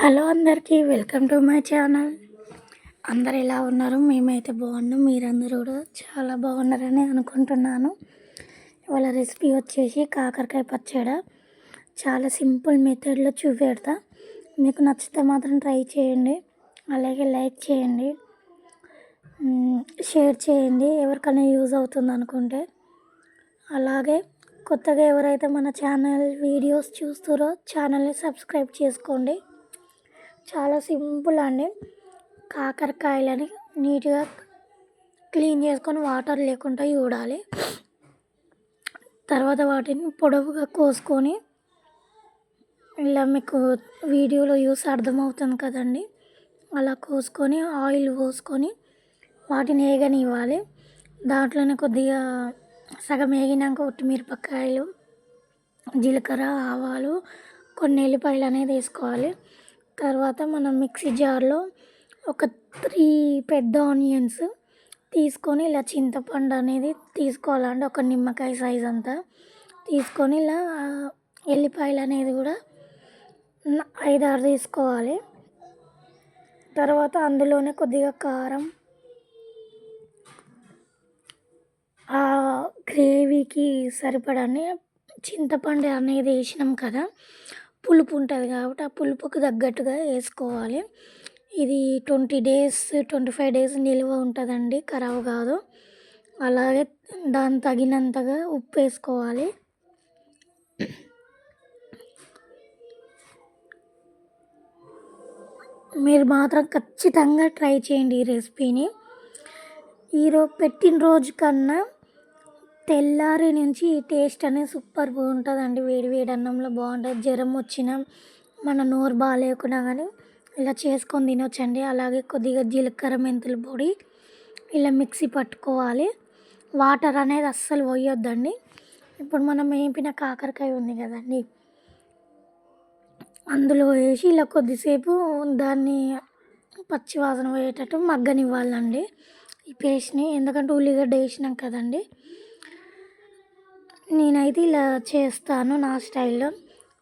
Hello అందరికీ welcome to my channel. అందరు ఎలా ఉన్నారు? మేమైతే బాగున్నాం. మీరందరూ కూడా చాలా బాగున్నారని అనుకుంటున్నాను. ఇవాళ రెసిపీ వచ్చేసి కాకరకాయ పచ్చడి. చాలా సింపుల్ మెథడ్లో చూపెడతా. మీకు నచ్చితే మాత్రం ట్రై చేయండి. అలాగే లైక్ చేయండి. షేర్ చేయండి. ఎవరికైనా యూజ్ అవుతుంది అనుకుంటే. అలాగే కొత్తగా ఎవరైతే మన ఛానల్ వీడియోస్ చూస్తారో ఛానల్ని సబ్స్క్రైబ్ చేసుకోండి. చాలా సింపుల్ అండి. కాకరకాయలని నీట్గా క్లీన్ చేసుకొని వాటర్ లేకుండా చూడాలి. తర్వాత వాటిని పొడవుగా కోసుకొని ఇలా మీకు వీడియోలో చూసి అర్థమవుతుంది కదండి. అలా కోసుకొని ఆయిల్ పోసుకొని వాటిని వేగనివ్వాలి దాంట్లోనే కొద్దిగా సగం వేగినాక ఒట్టిమిరపకాయలు జీలకర్ర ఆవాలు కొన్ని ఎల్లిపాయలు అనేది వేసుకోవాలి. తర్వాత మనం మిక్సీ జార్లో ఒక త్రీ పెద్ద ఆనియన్స్ తీసుకొని ఇలా చింతపండు అనేది తీసుకోవాలండి. ఒక నిమ్మకాయ సైజ్ అంతా తీసుకొని ఇలా ఎల్లిపాయలు అనేది కూడా ఐదారు తీసుకోవాలి. తర్వాత అందులోనే కొద్దిగా కారం ఆ గ్రేవీకి సరిపడని చింతపండు అనేది వేసినాం కదా పులుపు ఉంటుంది కాబట్టి ఆ పులుపుకు తగ్గట్టుగా వేసుకోవాలి. ఇది twenty days twenty five days నిల్వ ఉంటుందండి ఖరాబ్ కాదు. అలాగే దాని తగినంతగా ఉప్పు వేసుకోవాలి. మీరు మాత్రం ఖచ్చితంగా ట్రై చేయండి ఈ రెసిపీని. ఈరోజు పెట్టిన రోజు కన్నా తెల్లారి నుంచి ఈ టేస్ట్ అనేది సూపర్ బాగుంటుందండి. వేడి వేడి అన్నంలో బాగుంటుంది. జ్వరం వచ్చినా మన నోరు బాగాలేకున్నా కానీ ఇలా చేసుకొని తినొచ్చండి. అలాగే కొద్దిగా జీలకర్ర మెంతుల పొడి ఇలా మిక్సీ పట్టుకోవాలి. వాటర్ అనేది అస్సలు పోయొద్దండి. ఇప్పుడు మనం వేపిన కాకరకాయ ఉంది కదండి. అందులో వేసి ఇలా కొద్దిసేపు దాన్ని పచ్చివాసన పోయేటట్టు మగ్గనివ్వాలండి. ఈ పేస్ట్ని ఎందుకంటే ఉల్లిగడ్డ వేసినాం కదండి. నేనైతే ఇలా చేస్తాను నా స్టైల్లో.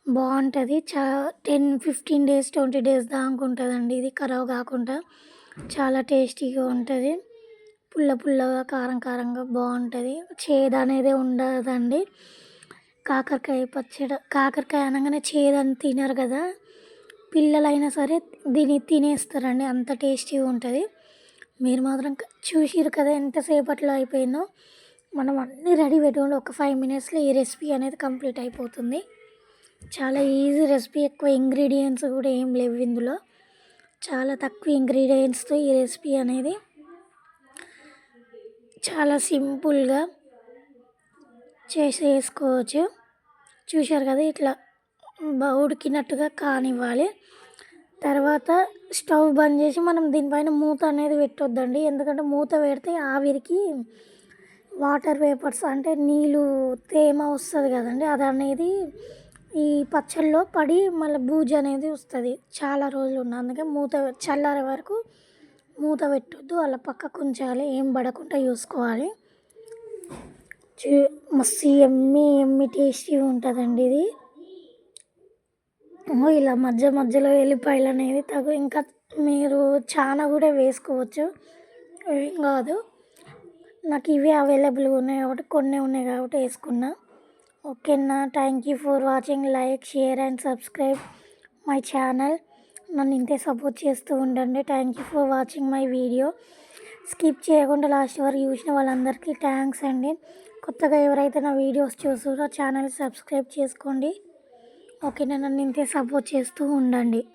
బాగుంటుంది. చా ten fifteen days twenty days దాకా ఉంటుందండి ఇది. ఖరాబ్ కాకుండా చాలా టేస్టీగా ఉంటుంది. పుల్ల పుల్లగా కారం కారంగా బాగుంటుంది. చేదు అనేది ఉండదండి. కాకరకాయ పచ్చడి కాకరకాయ అనగానే చేదని తినరు కదా. పిల్లలైనా సరే దీన్ని తినేస్తారండి. అంత టేస్టీగా ఉంటుంది. మీరు మాత్రం చూసిరు కదా ఎంతసేపట్లో అయిపోయిందో. మనం అన్నీ రెడీ పెట్టుకుంటే ఒక ఫైవ్ మినిట్స్లో ఈ రెసిపీ అనేది కంప్లీట్ అయిపోతుంది. చాలా ఈజీ రెసిపీ ఎక్కువ ఇంగ్రీడియంట్స్ కూడా ఏం లేవు ఇందులో. చాలా తక్కువ ఇంగ్రీడియంట్స్తో ఈ రెసిపీ అనేది చాలా సింపుల్గా చేసేసుకోవచ్చు. చూశారు కదా ఇట్లా ఉడికినట్టుగా కానివ్వాలి. తర్వాత స్టవ్ బంద్ చేసి మనం దీనిపైన మూత అనేది పెట్టొద్దండి. ఎందుకంటే మూత పెడితే ఆవిరికి వాటర్ వేపర్స్ అంటే నీళ్ళు తేమ వస్తుంది కదండి. అది అనేది ఈ పచ్చళ్ళలో పడి మళ్ళీ బూజు అనేది వస్తుంది. చాలా రోజులు ఉన్న అందుకే మూత చల్లారే వరకు మూత పెట్టొద్దు. అలా పక్కకు ఉంచాలి. ఏం పడకుండా చూసుకోవాలి. మస్తు ఎమ్మి ఎమ్మి టేస్టీ ఉంటుందండి ఇది. ఇలా మధ్య మధ్యలో ఎల్లిపాయలు అనేది తగు ఇంకా మీరు చాలా కూడా వేసుకోవచ్చు. ఏం కాదు. నాకు ఇవే అవైలబుల్గా ఉన్నాయి కాబట్టి కొన్ని ఉన్నాయి కాబట్టి వేసుకున్నా. ఓకేనా? Thank you for watching like share and subscribe my channel నన్ను ఇంతే సపోర్ట్ చేస్తూ ఉండండి. Thank you for watching my video skip చేయకుండా లాస్ట్ వరకు చూసిన వాళ్ళందరికీ థ్యాంక్స్ అండి. కొత్తగా ఎవరైతే నా వీడియోస్ చూస్తారో ఛానల్ సబ్స్క్రైబ్ చేసుకోండి. ఓకేనా? నన్ను ఇంతే సపోర్ట్ చేస్తూ ఉండండి.